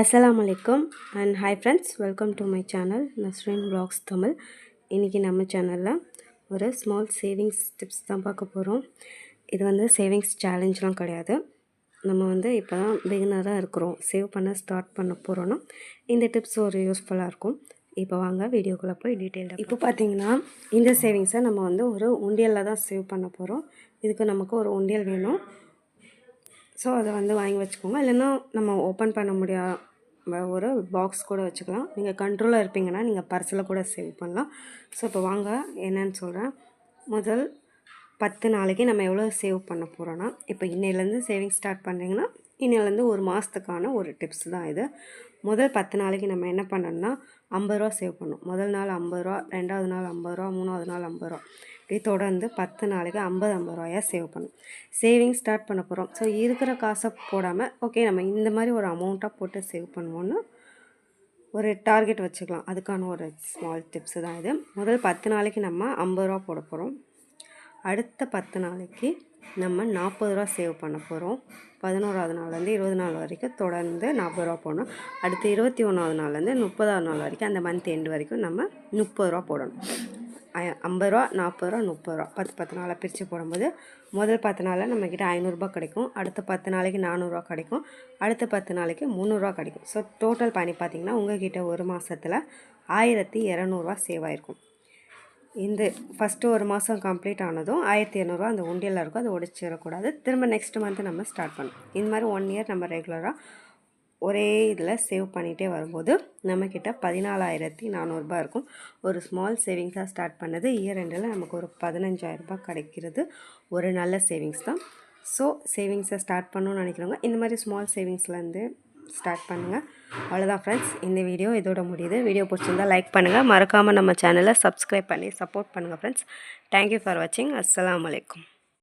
அஸ்ஸலாமு அலைக்கும் and hi friends welcome to my channel Nasreen vlogs Tamil இன்றைக்கி நம்ம சேனலில் ஒரு ஸ்மால் சேவிங்ஸ் டிப்ஸ் தான் பார்க்க போகிறோம் இது வந்து சேவிங்ஸ் சேலஞ்செலாம் கிடையாது. நம்ம வந்து இப்போ தான் பிகினராக இருக்கிறோம். சேவ் பண்ண ஸ்டார்ட் பண்ண போகிறோன்னா இந்த டிப்ஸ் ஒரு யூஸ்ஃபுல்லாக இருக்கும். இப்போ வாங்க வீடியோக்குள்ளே போய் டீட்டெயில் இப்போ பார்த்தீங்கன்னா இந்த சேவிங்ஸை நம்ம வந்து ஒரு உண்டியலில் தான் சேவ் பண்ண போகிறோம் இதுக்கு நமக்கு ஒரு உண்டியல் வேணும். ஸோ அதை வந்து வாங்கி வச்சுக்கோங்க. இல்லைன்னா நம்ம ஓப்பன் பண்ண முடியாத ஒரு பாக்ஸ் கூட வச்சுக்கலாம். நீங்கள் கண்ட்ரோலாக இருப்பீங்கன்னா நீங்கள் பர்ஸில் கூட சேவ் பண்ணலாம். ஸோ இப்போ வாங்க என்னன்னு சொல்கிறேன் முதல் பத்து நாளைக்கு நம்ம எவ்வளோ சேவ் பண்ண போகிறோன்னா இப்போ இன்னையிலேருந்து சேவிங் ஸ்டார்ட் பண்ணிங்கன்னா இன்னிலேருந்து ஒரு மாதத்துக்கான ஒரு டிப்ஸ் தான் இது. முதல் பத்து நாளைக்கு நம்ம என்ன பண்ணணும்னா ஐம்பது ரூபா சேவ் பண்ணணும். முதல் நாள் ஐம்பது ரூபா ரெண்டாவது நாள் ஐம்பது ரூபா மூணாவது நாள் ஐம்பது ரூபா. இப்படி தொடர்ந்து பத்து நாளைக்கு ஐம்பது ஐம்பது ரூபாயாக சேவ் பண்ணும் சேவிங் ஸ்டார்ட் பண்ண போகிறோம் ஸோ இருக்கிற காசை போடாமல் ஓகே நம்ம இந்த மாதிரி ஒரு அமௌண்ட்டாக போட்டு சேவ் பண்ணுவோன்னு ஒரு டார்கெட் வச்சுக்கலாம். அதுக்கான ஒரு ஸ்மால் டிப்ஸு தான் இது. முதல் பத்து நாளைக்கு நம்ம ஐம்பது ரூபா போட போகிறோம் அடுத்த பத்து நாளைக்கு நம்ம நாற்பது ரூபா சேவ் பண்ண போகிறோம் பதினோராவது நாள்லேருந்து இருபது நாள் வரைக்கும் தொடர்ந்து நாற்பது ரூபா போடணும். அடுத்து இருபத்தி ஒன்றாவது நாள்லேருந்து முப்பதாவது நாள் வரைக்கும் அந்த மந்த் எண்டு வரைக்கும் நம்ம முப்பது ரூபா போடணும். ஐம்பது ரூபா நாற்பது ரூபா முப்பது ரூபா. பத்து பத்து நாளாக பிரித்து போடும்போது முதல் பத்து நாளில் நம்மக்கிட்ட ஐநூறுரூபா கிடைக்கும். அடுத்த பத்து நாளைக்கு நானூறுரூவா கிடைக்கும். அடுத்த பத்து நாளைக்கு முந்நூறுரூவா கிடைக்கும். ஸோ டோட்டல் பண்ணி பார்த்தீங்கன்னா உங்ககிட்ட ஒரு மாதத்தில் ஆயிரத்தி இரநூறுவா சேவ் ஆயிருக்கும். இந்த ஃபஸ்ட்டு ஒரு மாதம் கம்ப்ளீட் ஆனதும் ஆயிரத்தி இரநூறுவா அந்த உண்டியலில் இருக்கும். அதை உடச்சிடக்கூடாது திரும்ப நெக்ஸ்ட் மந்த்து நம்ம ஸ்டார்ட் பண்ணணும். இந்த மாதிரி ஒன் இயர் நம்ம ரெகுலராக ஒரே இதில் சேவ் பண்ணிகிட்டே வரும்போது நம்மக்கிட்ட பதினாலாயிரத்தி நானூறுரூபா இருக்கும். ஒரு ஸ்மால் சேவிங்ஸாக ஸ்டார்ட் பண்ணது. இயர் ரெண்டில் நமக்கு ஒரு பதினஞ்சாயிரரூபா கிடைக்கிறது. ஒரு நல்ல சேவிங்ஸ் தான். ஸோ சேவிங்ஸை ஸ்டார்ட் பண்ணணும்னு நினைக்கிறவங்க இந்த மாதிரி ஸ்மால் சேவிங்ஸ்லேருந்து ஸ்டார்ட் பண்ணுங்கள் அவ்வளோதான் ஃப்ரெண்ட்ஸ் இந்த வீடியோ இதோட முடியுது. வீடியோ பிடிச்சிருந்தா லைக் பண்ணுங்கள் மறக்காமல் நம்ம சேனலை சப்ஸ்கிரைப் பண்ணி சப்போர்ட் பண்ணுங்கள் ஃப்ரெண்ட்ஸ் தேங்க்யூ ஃபார் வாட்சிங் அஸ்லாம் வலைக்கம்